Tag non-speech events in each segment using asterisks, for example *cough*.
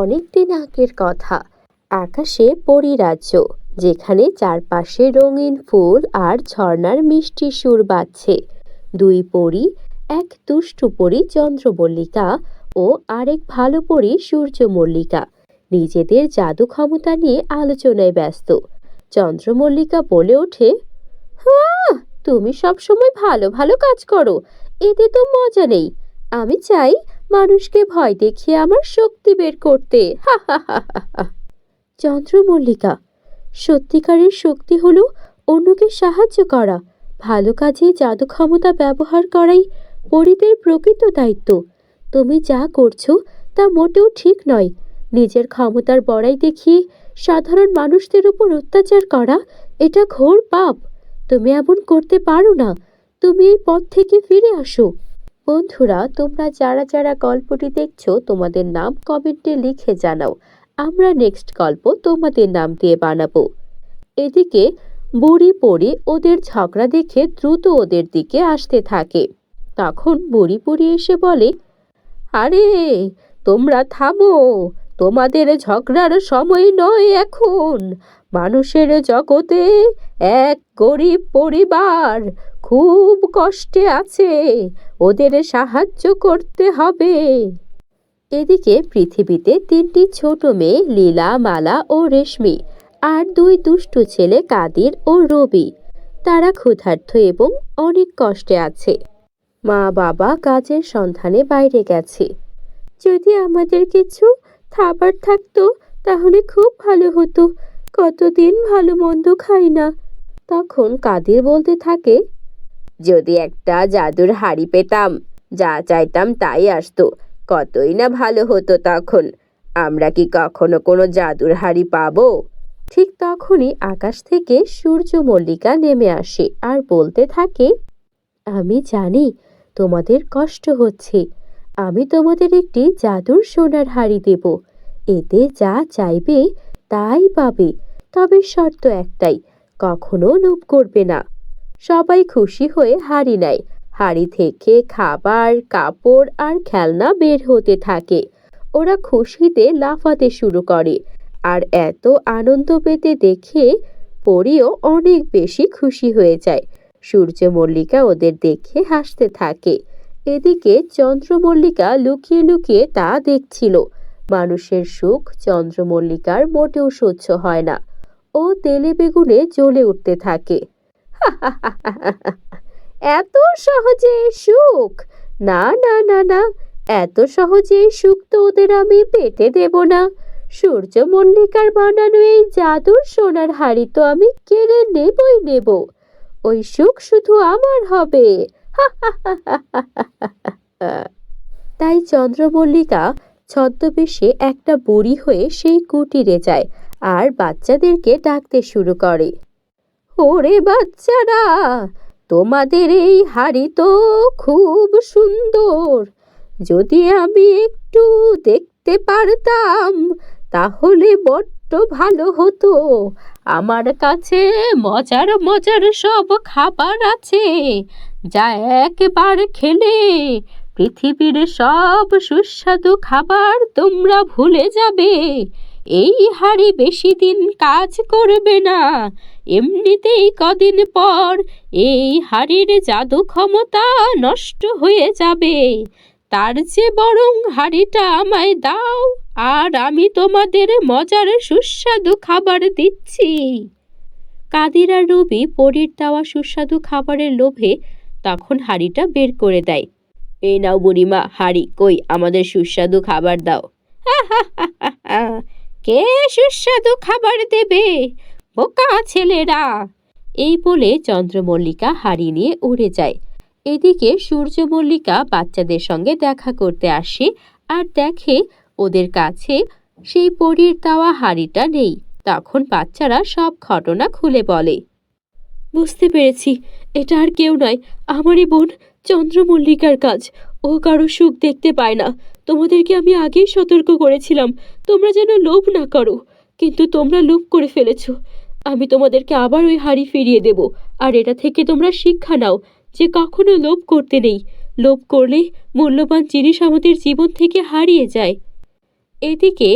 অনেক দিন আগের কথা। আকাশে পরিরাজ্য, যেখানে চারপাশে রঙিন ফুল আর ঝর্ণার মিষ্টি সুর বাজছে। দুই পরী, এক দুষ্টু পরী চন্দ্রমল্লিকা ও আরেক ভালো পরী সূর্যমল্লিকা। নিজেদের জাদু ক্ষমতা নিয়ে আলোচনায় ব্যস্ত। চন্দ্রমল্লিকা বলে ওঠে হ্যাঁ তুমি সবসময় ভালো ভালো কাজ করো, এতে তো মজা নেই। আমি চাই মানুষকে ভয় দেখিয়ে আমার শক্তি বের করতে। চন্দ্রমল্লিকা, সত্যিকারের শক্তি হলো অন্যকে সাহায্য করা, ভালো কাজে জাদু ক্ষমতা ব্যবহার করাই পরিদের প্রকৃত দায়িত্ব। তুমি যা করছ তা মোটেও ঠিক নয়। নিজের ক্ষমতার বড়াই দেখিয়ে সাধারণ মানুষদের উপর অত্যাচার করা, এটা ঘোর পাপ। তুমি এমন করতে পারো না। তুমি এই পথ থেকে ফিরে আসো। বন্ধুরা, তোমরা যারা যারা গল্পটি দেখছ, তোমাদের নাম কমেন্টে লিখে জানাও। আমরা নেক্সট গল্প তোমাদের নাম দিয়ে বানাবো। এদিকে বুড়ি পড়ে ওদের ঝগড়া দেখে দ্রুত ওদের দিকে আসতে থাকে। তখন বুড়ি পড়ি এসে বলে, আরে, তোমরা থামো। তোমাদের ঝগড়ার সময় নয় এখন। মানুষের জগতে এক গরিব পরিবার খুব কষ্টে আছে, ওদের সাহায্য করতে হবে। এদিকে পৃথিবীতে তিনটি ছোট মেয়ে, লীলা, মালা ও রেশমি আর দুই দুষ্টু ছেলে, কাদির ও রবি। তারা ক্ষুধার্ত এবং অনেক কষ্টে আছে। মা বাবা কাজের সন্ধানে বাইরে গেছে। যদি আমাদের কিছু খাবার থাকতো, তাহলে খুব ভালো হতো। কতদিন ভালো মন্দ খাই না। তখন কাদির বলতে থাকে যদি একটা জাদুর হাড়ি পেতাম, যা চাইতাম তাই আসতো। কতই না ভালো হতো তখন। আমরা কি কখনো কোনো জাদুর হাড়ি পাবো? ঠিক তখনই আকাশ থেকে সূর্য মল্লিকা নেমে আসে আর বলতে থাকে, আমি জানি তোমাদের কষ্ট হচ্ছে। আমি তোমাদের একটি জাদুর সোনার হাড়ি দেব। এতে যা চাইবে তাই পাবে। তবে শর্ত একটাই, কখনো লোভ করবে না। সবাই খুশি হয়ে হাড়ি নেয়। হাড়ি থেকে খাবার, কাপড় আর খেলনা বের হতে থাকে। ওরা খুশিতে লাফাতে শুরু করে আর এত আনন্দ পেতে দেখে পরিও অনেক বেশি খুশি হয়ে যায়। সূর্যমল্লিকা ওদের দেখে হাসতে থাকে। এদিকে চন্দ্রমল্লিকা লুকিয়ে লুকিয়ে তা দেখছিল। মানুষের সুখ চন্দ্রমল্লিকার মোটেও সহ্য হয় না। ও তেলে বেগুনে জ্বলে উঠতে থাকে। *laughs* এত সহজে সুখ? না না না না, এত সহজে সুখ তো ওদের আমি পেতে দেব না। সূর্যমল্লিকার বানানো এই জাদুর সোনার হাড়ি তো আমি কেড়ে নেবই নেব। ওই সুখ শুধু আমার হবে। *laughs* তাই চন্দ্রমল্লিকা ছদ্মবেশে একটা বুড়ি হয়ে সেই কুটিরে যায় আর বাচ্চাদেরকে ডাকতে শুরু করে। ওরে বাচ্চারা, তোমাদের এই হাড়ি তো খুব সুন্দর। যদি আমি একটু দেখতে পারতাম, তাহলে বড্ড ভালো হতো। আমার কাছে মজার মজার সব খাবার আছে, যা একবার খেলে পৃথিবীর সব সুস্বাদু খাবার তোমরা ভুলে যাবে। এই হাড়ি বেশি দিন কাজ করবে না। এমনিতেই কদিন পর এই হাড়ির জাদু ক্ষমতা নষ্ট হয়ে যাবে তার যে বরং হাড়িটা আমায় দাও আর আমি তোমাদের মজার সুস্বাদু খাবার দিচ্ছি কাদির রবি পরীর দেওয়া সুস্বাদু খাবারের লোভে তখন হাড়িটা বের করে দেয় এই নাও বুড়িমা হাড়ি কই আমাদের সুস্বাদু খাবার দাও কে সুস্বাদু খাবার দেবে বোকা ছেলেরা। এই বলে চন্দ্রমল্লিকা হাড়ি নিয়ে উড়ে যায়। এদিকে সূর্যমল্লিকা বাচ্চাদের সঙ্গে দেখা করতে আসে আর দেখে ওদের কাছে সেই পরীর দেওয়া হাড়িটা নেই। তখন বাচ্চারা সব ঘটনা খুলে বলে। বুঝতে পেরেছি, এটা আর কেউ নয়, আমারই বোন চন্দ্রমল্লিকার কাজ। ও কারও সুখ দেখতে পায় না। তোমাদেরকে আমি আগেই সতর্ক করেছিলাম। তোমরা যেন লোভ না করো, কিন্তু তোমরা লোভ করে ফেলেছ। আমি তোমাদেরকে আবার ওই হাড়ি ফিরিয়ে দেব। আর এটা থেকে তোমরা শিক্ষা নাও যে কখনো লোভ করতে নেই। লোভ করলে মূল্যবান জিনিস আমাদের জীবন থেকে হারিয়ে যায়। এদিকে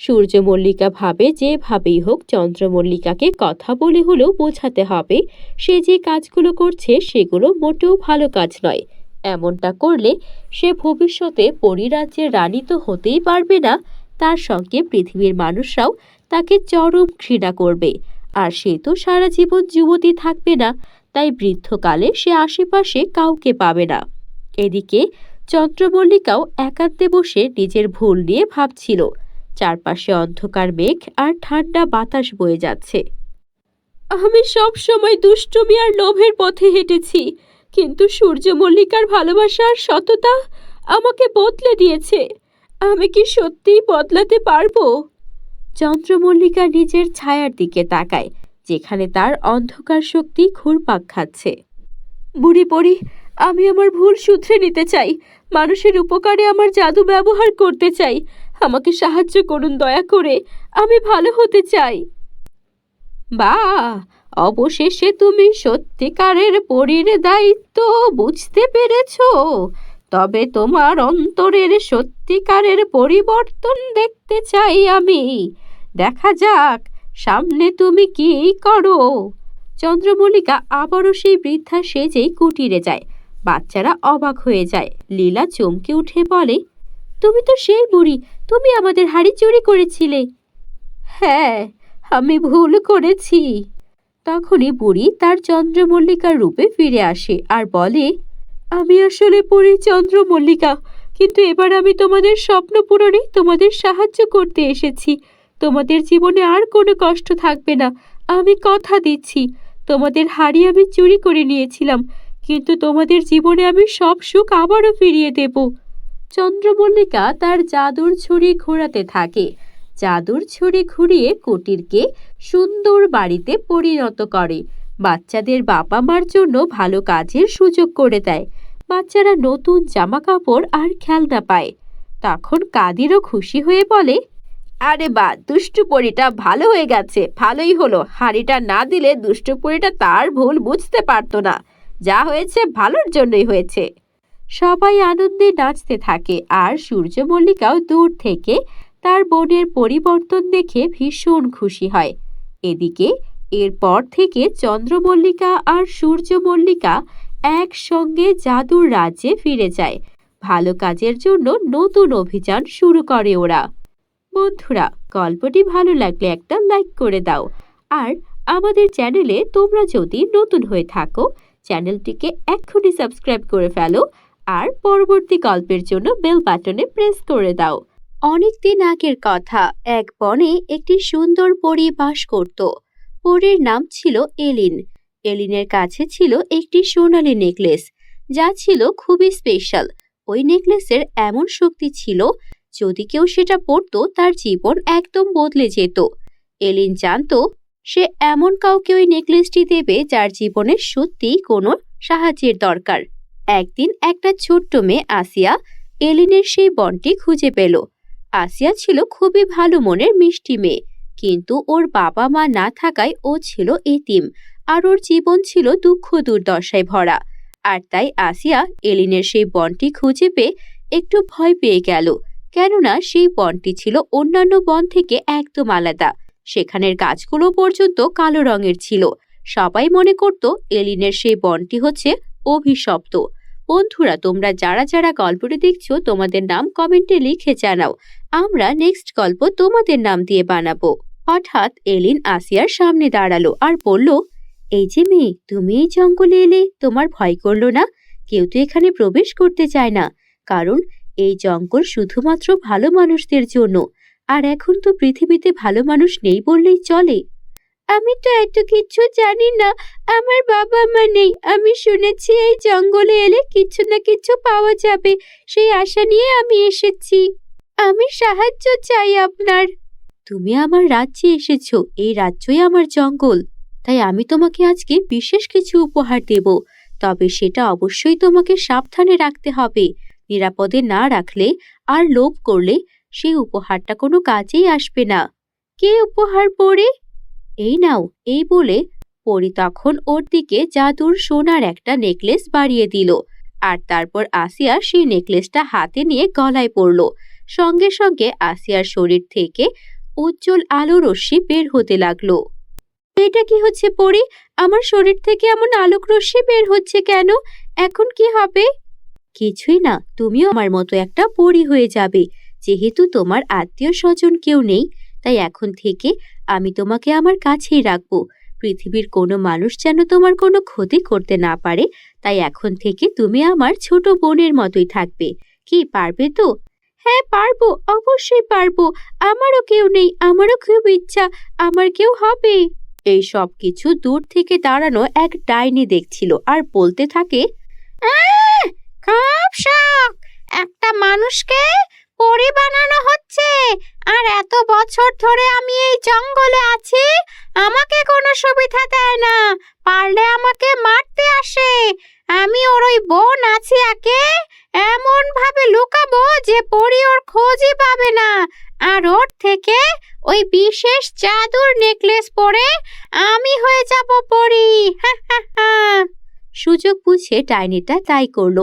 সূর্যমল্লিকা ভাবে যেভাবেই হোক চন্দ্রমল্লিকাকে কথা বলে হলেও বোঝাতে হবে, সে যে কাজগুলো করছে সেগুলো মোটেও ভালো কাজ নয়। এমনটা করলে সে ভবিষ্যতে পরিরাজ্যের রানী তো হতেই পারবে না, তার সঙ্গে পৃথিবীর মানুষরাও তাকে চরম ঘৃণা করবে। আর সে তো সারা জীবন যুবতী থাকবে না, তাই বৃদ্ধকালে সে আশেপাশে কাউকে পাবে না। এদিকে চন্দ্রমল্লিকাও একান্তে বসে নিজের ভুল নিয়ে ভাবছিল। চারপাশে অন্ধকার মেঘ আর ঠান্ডা বাতাস বয়ে যাচ্ছে। আমি সব সময় দুষ্টুমি আর লোভের পথে হেঁটেছি, কিন্তু সূর্যমল্লিকার ভালোবাসা আর সততা আমাকে বদলে দিয়েছে। আমি কি সত্যিই বদলাতে পারব? চন্দ্রমল্লিকা নিজের ছায়ার দিকে তাকায়, যেখানে তার অন্ধকার শক্তি ঘুরপাক খাচ্ছে। বুড়ি পড়ি আমি আমার ভুল শুধরে নিতে চাই। মানুষের উপকারে আমার জাদু ব্যবহার করতে চাই। আমাকে সাহায্য করুন দয়া করে, আমি ভালো হতে চাই। বা অবশেষে তুমি সত্যিকারের পরীর দায়িত্ব, বুঝতে পেরেছ? তবে তোমার অন্তরের সত্যিকারের পরিবর্তন দেখতে চাই আমি। দেখা যাক, সামনে তুমি কি করো? চন্দ্রমল্লিকা আবারও সেই বৃদ্ধা সেজেই কুটিরে যায়। বাচ্চারা অবাক হয়ে যায়। লীলা চমকে উঠে বলে, তুমি তো সেই বুড়ি, তুমি আমাদের হাড়ি চুরি করেছিলে। হ্যাঁ আমি ভুল করেছি। তখনই বুড়ি তার চন্দ্রমল্লিকার রূপে ফিরে আসে আর বলে আমি আসলে পড়ি চন্দ্রমল্লিকা কিন্তু এবার আমি তোমাদের স্বপ্ন পূরণে তোমাদের সাহায্য করতে এসেছি। তোমাদের জীবনে আর কোনো কষ্ট থাকবে না, আমি কথা দিচ্ছি। তোমাদের হাড়ি আমি চুরি করে নিয়েছিলাম, কিন্তু তোমাদের জীবনে আমি সব সুখ আবারও ফিরিয়ে দেব। চন্দ্রমল্লিকা তার জাদুর ছুরি ঘোরাতে থাকে। জাদুর ছুরি ঘুরিয়ে কুটিরকে সুন্দর বাড়িতে পরিণত করে। বাচ্চাদের বাবা মার জন্য ভালো কাজের সুযোগ করে দেয়। বাচ্চারা নতুন জামা কাপড় আর খেলনা পায়। তখন কাদিরও খুশি হয়ে বলে, আরে বা, দুষ্টু পরিটা ভালো হয়ে গেছে, ভালোই হলো। হাড়িটা না দিলে দুষ্টু পরিটা তার ভুল বুঝতে পারতো না। যা হয়েছে ভালোর জন্যই হয়েছে। সবাই আনন্দে নাচতে থাকে আর সূর্যমল্লিকাও দূর থেকে তার বোনের পরিবর্তন দেখে ভীষণ খুশি হয়। এদিকে এরপর থেকে চন্দ্রমল্লিকা আর সূর্যমল্লিকা একসঙ্গে জাদুর রাজ্যে ফিরে যায়। ভালো কাজের জন্য নতুন অভিযান শুরু করে ওরা। বন্ধুরা, গল্পটি ভালো লাগলে একটা লাইক করে দাও। আর আমাদের চ্যানেলে তোমরা যদি নতুন হয়ে থাকো, চ্যানেলটিকে এক্ষুনি সাবস্ক্রাইব করে ফেলো আর পরবর্তী গল্পের জন্য বেল বাটনে প্রেস করে দাও। অনেক দিন আগের কথা, এক বনে একটি সুন্দর পরী বাস করত। পরীর নাম ছিল এলিন। এলিনের কাছে ছিল একটি সোনালী নেকলেস, যা ছিল খুবই স্পেশাল ওই নেকলেসের এমন শক্তি ছিল, যদি কেউ সেটা পরতো, তার জীবন একদম বদলে যেত। এলিন জানতো, সে এমন কাউকে ওই নেকলেসটি দেবে যার জীবনে সত্যিই কোনো সাহায্যের দরকার। একদিন একটা ছোট্ট মেয়ে আসিয়া এলিনের সেই বনটি খুঁজে পেল। আসিয়া ছিল খুবই ভালো মনের মিষ্টি মেয়ে। কিন্তু ওর বাবা মা না থাকায় ও ছিল এতিম, আর ওর জীবন ছিল দুঃখ দুর্দশায় ভরা। আর তাই আসিয়া এলিনের সেই বনটি খুঁজে পেয়ে একটু ভয় পেয়ে গেল, কেননা সেই বনটি ছিল অন্যান্য বন থেকে একদম আলাদা। সেখানের গাছগুলো পর্যন্ত কালো রঙের ছিল। সবাই মনে করত এলিনের সেই বনটি হচ্ছে অভিশপ্ত। বন্ধুরা, তোমরা যারা যারা গল্পটি দেখছ, তোমাদের নাম কমেন্টে লিখে জানাও। আমরা নেক্সট গল্প তোমাদের নাম দিয়ে বানাবো। হঠাৎ এলিন আসিয়ার সামনে দাঁড়াল আর বলল, এই যে মেয়ে, তুমি এই জঙ্গলে এলে তোমার ভয় করল না? কেউ তো এখানে প্রবেশ করতে চায় না। কারণ এই জঙ্গল শুধুমাত্র ভালো মানুষদের জন্য। আর এখন তো পৃথিবীতে ভালো মানুষ নেই বললেই চলে। আমি তো এত কিছু জানি না। আমার বাবা মা নেই। আমি শুনেছি এই জঙ্গলে এলে কিছু না কিছু পাওয়া যাবে। সেই আশা নিয়ে আমি এসেছি। আমি সাহায্য চাই আপনার। তুমি আমার রাজ্যে এসেছ, এই রাজ্যই আমার জঙ্গল। তাই আমি তোমাকে আজকে বিশেষ কিছু উপহার দেব, তবে সেটা অবশ্যই তোমাকে সাবধানে রাখতে হবে। নিরাপদে না রাখলে আর লোভ করলে সেই উপহারটা কোনো কাজেই আসবে না। কে উপহার পরে এই নাও, এই বলে পরি তখন ওর দিকে জাদুর সোনার একটা নেকলেস বাড়িয়ে দিল, আর তারপর আসিয়া সেই নেকলেসটা হাতে নিয়ে গলায় পড়ল। সঙ্গে সঙ্গে আসিয়ার শরীর থেকে উজ্জ্বল আলো রশ্মি বের হতে লাগল। এটা কি হচ্ছে পরি আমার শরীর থেকে এমন আলোক রশ্মি বের হচ্ছে কেন? এখন কি হবে? কিছুই না, তুমিও আমার মতো একটা পরি হয়ে যাবে। যেহেতু তোমার আত্মীয় স্বজন কেউ নেই, তাই এখন থেকে আমি তোমাকে আমার কাছেই রাখব। পৃথিবীর কোনো মানুষ যেন তোমার কোনো ক্ষতি করতে না পারে, তাই এখন থেকে তুমি আমার ছোট বোনের মতোই থাকবে। কি, পারবে তো? হ্যাঁ পারব অবশ্যই পারব। আমারও কেউ নেই আমারও খুব ইচ্ছা আমার কেউ হবে। এই সব কিছু দূর থেকে দাঁড়ানো এক ডাইনি দেখছিল আর বলতে থাকে "আহ, খুব শখ একটা মানুষকে পরি বানানো হচ্ছে। আর এত বছর ধরে আমি এই জঙ্গলে আছি আমাকে কোনো সুবিধা দেয় না পারলে আমাকে মারতে আসে। আমি ওর ওই বোন আছি একে। এমন ভাবে লুকাবো যে পরি ওর খোঁজই পাবে না। আর ওর থেকে ওই বিশেষ জাদুর নেকলেস পরে আমি হয়ে যাব পরি। সুযোগ বুঝে ডাইনিটা তাই করল।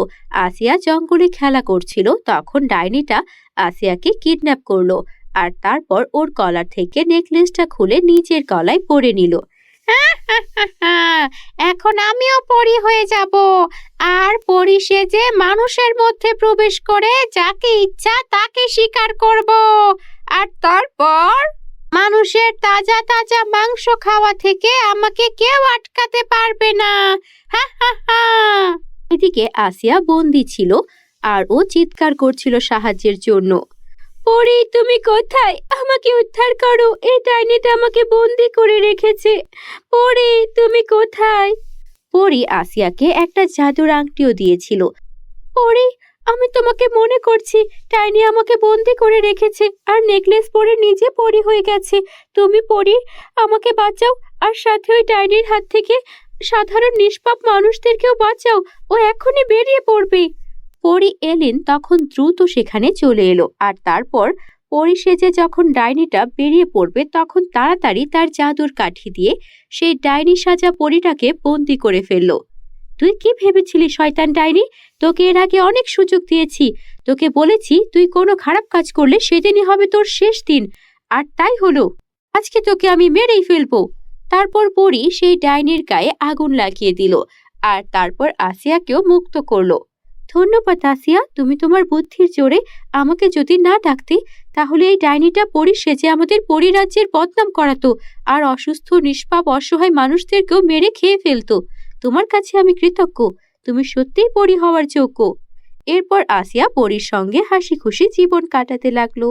আসিয়া জঙ্গলে খেলা করছিল। তখন ডাইনিটা আসিয়াকে কিডন্যাপ করল। আর তারপর ওর গলার থেকে নেকলেসটা খুলে নিজের গলায় পরে নিল। *laughs* এখন আমিও পরি হয়ে যাব। আর পরি সেজে মানুষের মধ্যে প্রবেশ করে যাকে ইচ্ছা তাকে শিকার করব। আর তারপর মানুষের তাজা তাজা মাংস খাওয়া থেকে আমাকে কেউ আটকাতে পারবে না। হা হা। এদিকে আসিয়া বন্দি ছিল আর ও চিৎকার করছিল সাহায্যের জন্য। পরি তুমি কোথায়? আমাকে উদ্ধার করো। এই ডাইনিটা আমাকে বন্দি করে রেখেছে। পরে তুমি কোথায়? পরি আসিয়াকে একটা জাদুর আংটিও দিয়েছিল। পরি, আমি তোমাকে মনে করছি টাইনি আমাকে বন্দি করে রেখেছে আর নেকলেস পরে নিজে পরি হয়ে গেছে। তুমি পরি, আমাকে বাঁচাও আর সাথে ওই ডাইনির হাত থেকে সাধারণ নিষ্পাপ মানুষদেরকেও বাঁচাও। ও এখনই বেরিয়ে পড়বে। পরি এলেন তখন দ্রুত সেখানে চলে এলো, আর তারপর পরি সেজে যখন ডাইনিটা বেরিয়ে পড়বে তখন তাড়াতাড়ি তার জাদুর কাঠি দিয়ে সেই ডাইনি সাজা পরিটাকে বন্দি করে ফেলল। তুই কি ভেবেছিলি, শয়তান ডাইনি? তোকে এর আগে অনেক সুযোগ দিয়েছি। তোকে বলেছি তুই কোনো খারাপ কাজ করলে সেদিনই হবে তোর শেষ দিন, আর তাই হলো। আজকে তোকে আমি মেরেই ফেলব। তারপর পরি সেই ডাইনির গায়ে আগুন লাগিয়ে দিল, আর তারপর আসিয়াকেও মুক্ত করল। ধন্যবাদ আসিয়া তুমি তোমার বুদ্ধির জোরে আমাকে যদি না ডাকতে, তাহলে এই ডাইনিটা পরি সেজে আমাদের পরিরাজ্যের বদনাম করাতো আর অসুস্থ, নিষ্পাপ, অসহায় মানুষদেরকেও মেরে খেয়ে ফেলতো। তোমার কাছে আমি কৃতজ্ঞ। তুমি সত্যিই পরি হওয়ার যোগ্য। এরপর আসিয়া পরির সঙ্গে হাসি খুশি জীবন কাটাতে লাগল।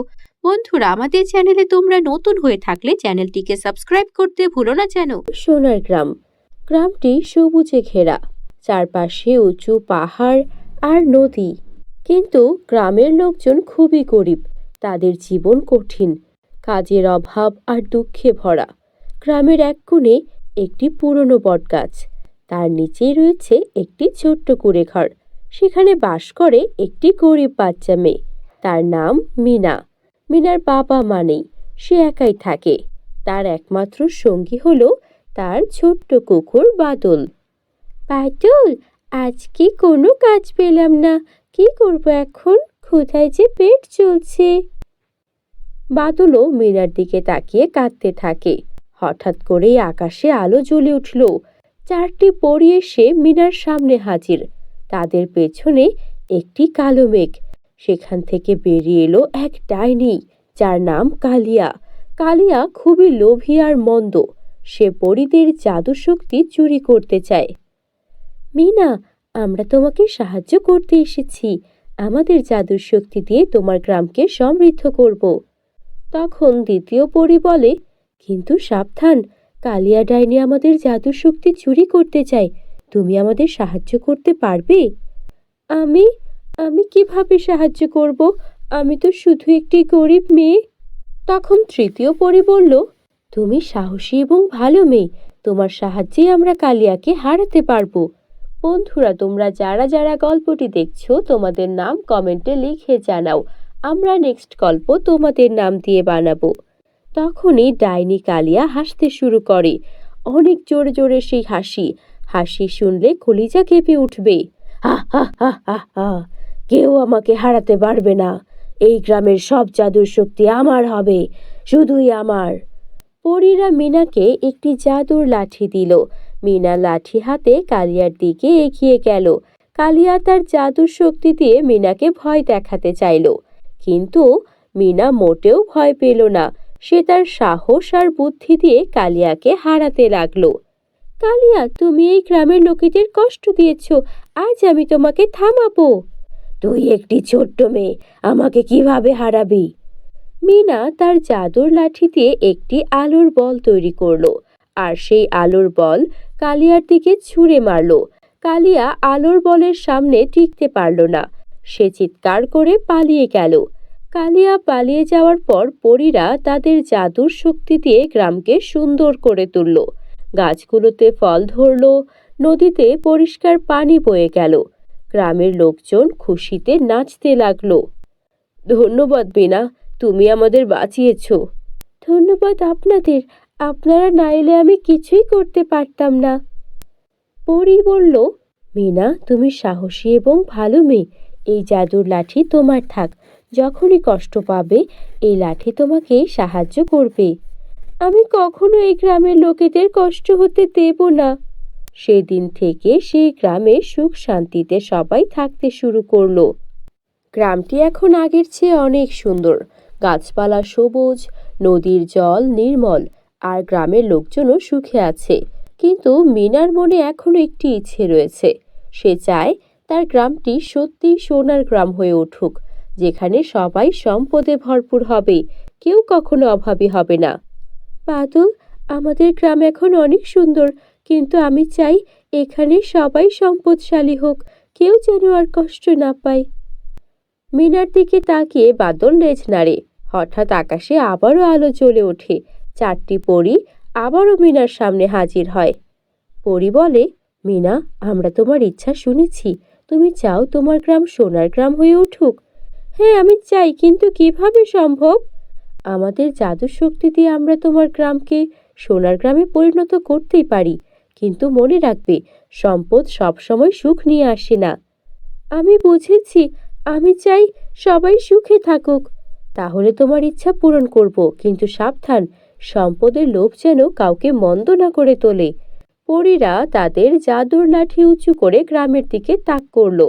বন্ধুরা, আমাদের চ্যানেলে তোমরা নতুন হয়ে থাকলে চ্যানেলটিকে সাবস্ক্রাইব করতে ভুলো না যেন। সোনার গ্রাম। গ্রামটি সবুজে ঘেরা। চারপাশে উঁচু পাহাড় আর নদী। কিন্তু গ্রামের লোকজন খুবই গরিব, তাদের জীবন কঠিন, কাজের অভাব আর দুঃখে ভরা। গ্রামের এক কোণে একটি পুরনো বটগাছ, তার নিচেই রয়েছে একটি ছোট্ট কুড়ে ঘর সেখানে বাস করে একটি গরিব বাচ্চা মেয়ে, তার নাম মিনা। মিনার বাবা মা নেই, সে একাই থাকে। তার একমাত্র সঙ্গী হলো তার ছোট্ট কুকুর বাদল। বাদল আজ কি কোনো কাজ পেলাম না। কি করব এখন? কোথায় যে পেট চলছে? বাদলও মিনার দিকে তাকিয়ে কাঁদতে থাকে। হঠাৎ করেই আকাশে আলো জ্বলে উঠল। চারটি পরি এসে মিনার সামনে হাজির। তাদের পেছনে একটি কালো মেঘ। সেখান থেকে বেরিয়ে এলো এক ডাইনি, যার নাম কালিয়া। কালিয়া খুবই লোভী আর মন্দ। সে পরিদের জাদু শক্তি চুরি করতে চায়। মিনা, আমরা তোমাকে সাহায্য করতে এসেছি। আমাদের জাদুর শক্তি দিয়ে তোমার গ্রামকে সমৃদ্ধ করব। তখন দ্বিতীয় পরি বলে, কিন্তু সাবধান, কালিয়া ডাইনি আমাদের জাদুর শক্তি চুরি করতে চায়। তুমি আমাদের সাহায্য করতে পারবে? আমি? আমি কীভাবে সাহায্য করব? আমি তো শুধু একটি গরিব মেয়ে। তখন তৃতীয় পরি বলল, তুমি সাহসী এবং ভালো মেয়ে। তোমার সাহায্যে আমরা কালিয়াকে হারাতে পারব। বন্ধুরা, তোমরা যারা যারা গল্পটি দেখছ, তোমাদের নাম কমেন্টে লিখে জানাও। আমরা নেক্সট গল্প তোমাদের নাম দিয়ে বানাবো। তখনই ডাইনি কালিয়া হাসতে শুরু করে। অনেক জোরে জোরে সেই হাসি। হাসি শুনলে কলিজা কেঁপে উঠবে। কেউ আমাকে হারাতে পারবে না। এই গ্রামের সব জাদুর শক্তি আমার হবে, শুধুই আমার। পরীরা মিনাকে একটি জাদুর লাঠি দিল। মিনা লাঠি হাতে কালিয়ার দিকে এগিয়ে গেল। কালিয়া তার জাদুর শক্তি দিয়ে মিনাকে ভয় দেখাতে চাইল। কিন্তু মিনা মোটেও ভয় পেল না। সে তার সাহস আর বুদ্ধি দিয়ে কালিয়াকে হারাতে লাগল। কালিয়া, তুমি এই গ্রামের লোকেদের কষ্ট দিয়েছ। আজ আমি তোমাকে থামাবো। তুই একটি ছোট্ট মেয়ে, আমাকে কীভাবে হারাবি? মিনা তার জাদুর লাঠি দিয়ে একটি আলোর বল তৈরি করল। আর সেই আলোর বল কালিয়ার দিকে ছুঁড়ে মারলো। কালিয়া আলোর বলের সামনে টিকতে পারল না। সে চিৎকার করে পালিয়ে গেল। কালিয়া পালিয়ে যাওয়ার পর পরীরা তাদের জাদুর শক্তি দিয়ে গ্রামকে সুন্দর করে তুলল। গাছগুলোতে ফল ধরল, নদীতে পরিষ্কার পানি বয়ে গেল। গ্রামের লোকজন খুশিতে নাচতে লাগল। ধন্যবাদ, বিনা, তুমি আমাদের বাঁচিয়েছ। ধন্যবাদ আপনাদের। আপনারা না এলে আমি কিছুই করতে পারতাম না। পরি বলল, মিনা, তুমি সাহসী এবং ভালো মেয়ে। এই জাদুর লাঠি তোমার থাক। যখনই কষ্ট পাবে, এই লাঠি তোমাকে সাহায্য করবে। আমি কখনো এই গ্রামের লোকেদের কষ্ট হতে দেব না। সেদিন থেকে সেই গ্রামে সুখ শান্তিতে সবাই থাকতে শুরু করল। গ্রামটি এখন আগের চেয়ে অনেক সুন্দর। গাছপালা সবুজ, নদীর জল নির্মল। আর গ্রামের লোকজনও সুখে আছে। কিন্তু মিনার মনে এখনও একটি ইচ্ছে রয়েছে। সে চায় তার গ্রামটি সত্যিই সোনার গ্রাম হয়ে উঠুক, যেখানে সবাই সম্পদে ভরপুর হবে। কেউ কখনো অভাবী হবে না। বাদল, আমাদের গ্রাম এখন অনেক সুন্দর, কিন্তু আমি চাই এখানে সবাই সম্পদশালী হোক, কেউ যেন আর কষ্ট না পায়। মিনার দিকে তাকিয়ে বাদল লেজ নাড়ে। হঠাৎ আকাশে আবারও আলো জ্বলে ওঠে। চারটি পরী আবারও মিনার সামনে হাজির হয়। পরী বলে, মিনা, আমরা তোমার ইচ্ছা শুনেছি। তুমি চাও তোমার গ্রাম সোনার গ্রাম হয়ে উঠুক। হ্যাঁ আমি চাই, কিন্তু কীভাবে সম্ভব? আমাদের জাদু শক্তি দিয়ে আমরা তোমার গ্রামকে সোনার গ্রামে পরিণত করতেই পারি। কিন্তু মনে রাখবে, সম্পদ সবসময় সুখ নিয়ে আসে না। আমি বুঝেছি, আমি চাই সবাই সুখে থাকুক। তাহলে তোমার ইচ্ছা পূরণ করব, কিন্তু সাবধান সম্পদের লোভ যেন কাউকে মন্দ না করে তোলে। পরীরা তাদের জাদুর লাঠি উঁচু করে গ্রামের দিকে তাক করল।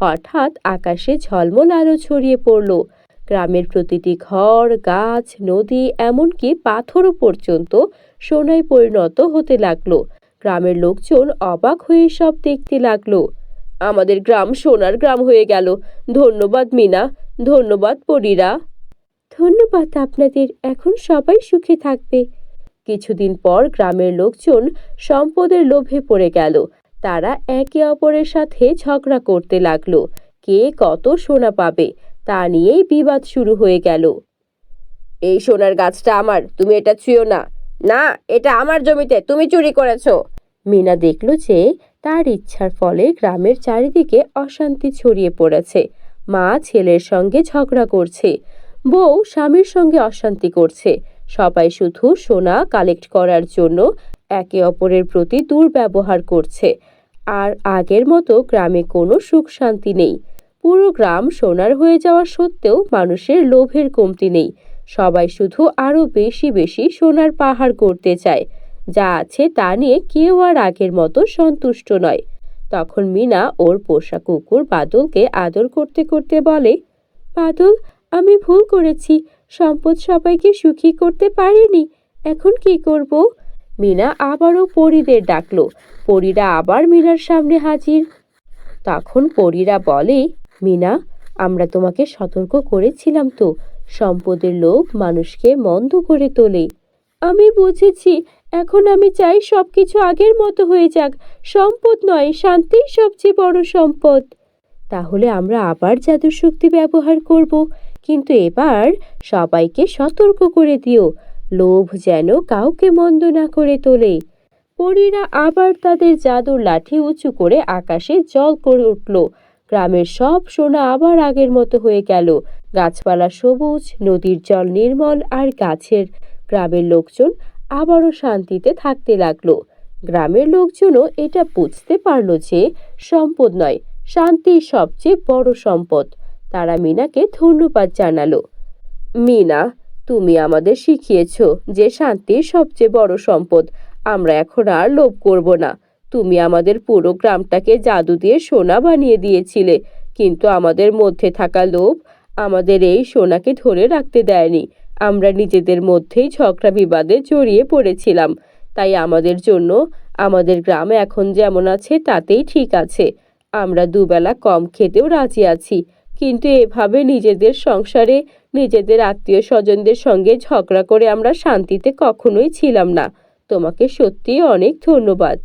হঠাৎ আকাশে ঝলমল আলো ছড়িয়ে পড়ল। গ্রামের প্রতিটি ঘর, গাছ, নদী, এমনকি পাথরও পর্যন্ত সোনায় পরিণত হতে লাগল। গ্রামের লোকজন অবাক হয়ে সব দেখতে লাগল। আমাদের গ্রাম সোনার গ্রাম হয়ে গেল। ধন্যবাদ মিনা, ধন্যবাদ পরীরা। ধন্যবাদ আপনাদের। এখন সবাই সুখে থাকবে। কিছুদিন পর গ্রামের লোকজন সম্পদের লোভে পড়ে গেল। তারা একে অপরের সাথে ঝগড়া করতে লাগল। কে কত সোনা পাবে তা নিয়েই বিবাদ শুরু হয়ে গেল। এই সোনার গাছটা আমার, তুমি এটা ছুঁয়ো না। না, এটা আমার জমিতে, তুমি চুরি করেছ। মিনা দেখল যে তার ইচ্ছার ফলে গ্রামের চারিদিকে অশান্তি ছড়িয়ে পড়েছে। মা ছেলের সঙ্গে ঝগড়া করছে। বউ স্বামীর সঙ্গে অশান্তি করছে। সবাই শুধু সোনা কালেক্ট করার জন্য একে অপরের প্রতি দুর্ব্যবহার করছে। আর আগের মতো গ্রামে কোনো সুখ শান্তি নেই। পুরো গ্রাম সোনার হয়ে যাওয়া সত্ত্বেও মানুষের লোভের কমতি নেই। সবাই শুধু আরও বেশি বেশি সোনার পাহাড় করতে চায়। যা আছে তা নিয়ে কেউ আর আগের মতো সন্তুষ্ট নয়। তখন মিনা ওর পোষা কুকুর বাদলকে আদর করতে করতে বলে, বাদল আমি ভুল করেছি। সম্পদ সবাইকে সুখী করতে পারিনি। এখন কি করব? মিনা আবারও পরীদের ডাকলো। পরীরা আবার মিনার সামনে হাজির। তখন পরীরা বলে, মিনা, আমরা তোমাকে সতর্ক করেছিলাম তো। সম্পদের লোভ মানুষকে মন্দ করে তোলে। আমি বুঝেছি, এখন আমি চাই সব কিছু আগের মতো হয়ে যাক। সম্পদ নয়, শান্তিই সবচেয়ে বড় সম্পদ। তাহলে আমরা আবার জাদুর শক্তি ব্যবহার করব। কিন্তু এবার সবাইকে সতর্ক করে দিও। লোভ যেন কাউকে মন্দ না করে তোলে। পরীরা আবার তাদের জাদুর লাঠি উঁচু করে আকাশে জল করে উঠল। গ্রামের সব সোনা আবার আগের মতো হয়ে গেল। গাছপালা সবুজ, নদীর জল নির্মল আর গাছের। গ্রামের লোকজন আবারও শান্তিতে থাকতে লাগল। গ্রামের লোকজনও এটা বুঝতে পারল যে সম্পদ নয় শান্তি সবচেয়ে বড় সম্পদ। তারা মিনাকে ধন্যবাদ জানালো। মিনা, তুমি আমাদের শিখিয়েছ যে শান্তি সবচেয়ে বড় সম্পদ। আমরা এখন আর লোভ করব না। তুমি আমাদের পুরো গ্রামটাকে জাদু দিয়ে সোনা বানিয়ে দিয়েছিলে, কিন্তু আমাদের মধ্যে থাকা লোভ আমাদের এই সোনাকে ধরে রাখতে দেয়নি। আমরা নিজেদের মধ্যেই ঝগড়া বিবাদে জড়িয়ে পড়েছিলাম। তাই আমাদের জন্য আমাদের গ্রাম এখন যেমন আছে, তাতেই ঠিক আছে। আমরা দুবেলা কম খেতেও রাজি আছি। কিন্তু এভাবে নিজেদের সংসারে, নিজেদের আত্মীয় স্বজনদের সঙ্গে ঝগড়া করে আমরা শান্তিতে কখনোই ছিলাম না। তোমাকে সত্যিই অনেক ধন্যবাদ।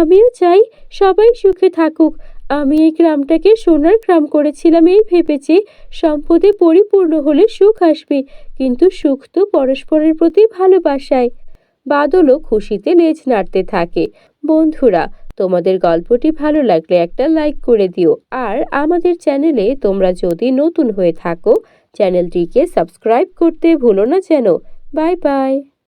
আমিও চাই সবাই সুখে থাকুক। আমি এই গ্রামটাকে সোনার গ্রাম করেছিলাম এই ভেবেছি সম্পদে পরিপূর্ণ হলে সুখ আসবে, কিন্তু সুখ তো পরস্পরের প্রতি ভালোবাসায়। বাদলও খুশিতে লেজ নাড়তে থাকে। বন্ধুরা তোমাদের গল্পটি ভালো লাগলে একটা লাইক করে দিও। আর আমাদের চ্যানেলে তোমরা যদি নতুন হয়ে থাকো, চ্যানেলটিকে সাবস্ক্রাইব করতে ভুলো না যেন। Bye bye.